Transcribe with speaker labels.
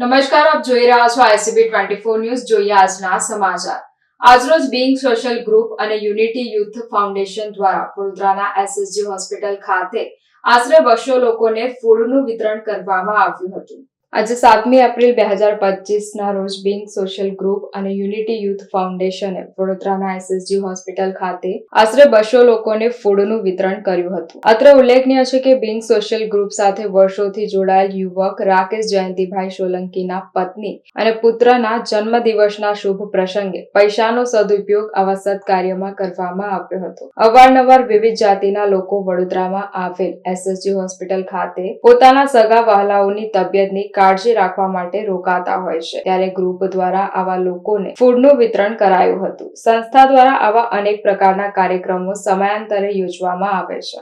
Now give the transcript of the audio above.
Speaker 1: નમસ્કાર, આપ જોઈ રહ્યા છો આઈસીબી ટ્વેન્ટી ફોર ન્યૂઝ. જોઈએ આજના સમાચાર. આજરોજ બિંગ સોશિયલ ગ્રુપ અને યુનિટી યુથ ફાઉન્ડેશન દ્વારા વડોદરાના એસએસજી હોસ્પિટલ ખાતે આશરે બસો લોકોને ફૂડનું વિતરણ કરવામાં આવ્યું હતું. આજે સાતમી એપ્રિલ બે હજાર પચીસના રોજ બિંગ સોશિયલ ગ્રુપ અને યુનિટી યુથ ફાઉન્ડેશને વડોદરાના એસએસજી હોસ્પિટલ ખાતે આશરે બસો લોકોને ફૂડનું વિતરણ કર્યું હતું. અત્રે ઉલ્લેખનીય છે કે બિંગ સોશિયલ ગ્રુપ સાથે વર્ષોથી જોડાયેલ યુવક રાકેશ જયંતિભાઈ સોલંકીના પત્ની અને પુત્રના જન્મદિવસના શુભ પ્રસંગે પૈસાનો સદુપયોગ આવા સત્કાર્યમાં કરવામાં આવ્યો હતો. અવારનવાર વિવિધ જાતિના લોકો વડોદરામાં આવેલ એસએસજી હોસ્પિટલ ખાતે પોતાના સગા વહાલાઓની તબિયતની કાળજી રાખવા માટે રોકાતા હોય છે. ત્યારે ગ્રુપ દ્વારા આવા લોકોને ફૂડનું વિતરણ કરાયું હતું. સંસ્થા દ્વારા આવા અનેક પ્રકારના કાર્યક્રમો સમયાંતરે યોજવામાં આવે છે.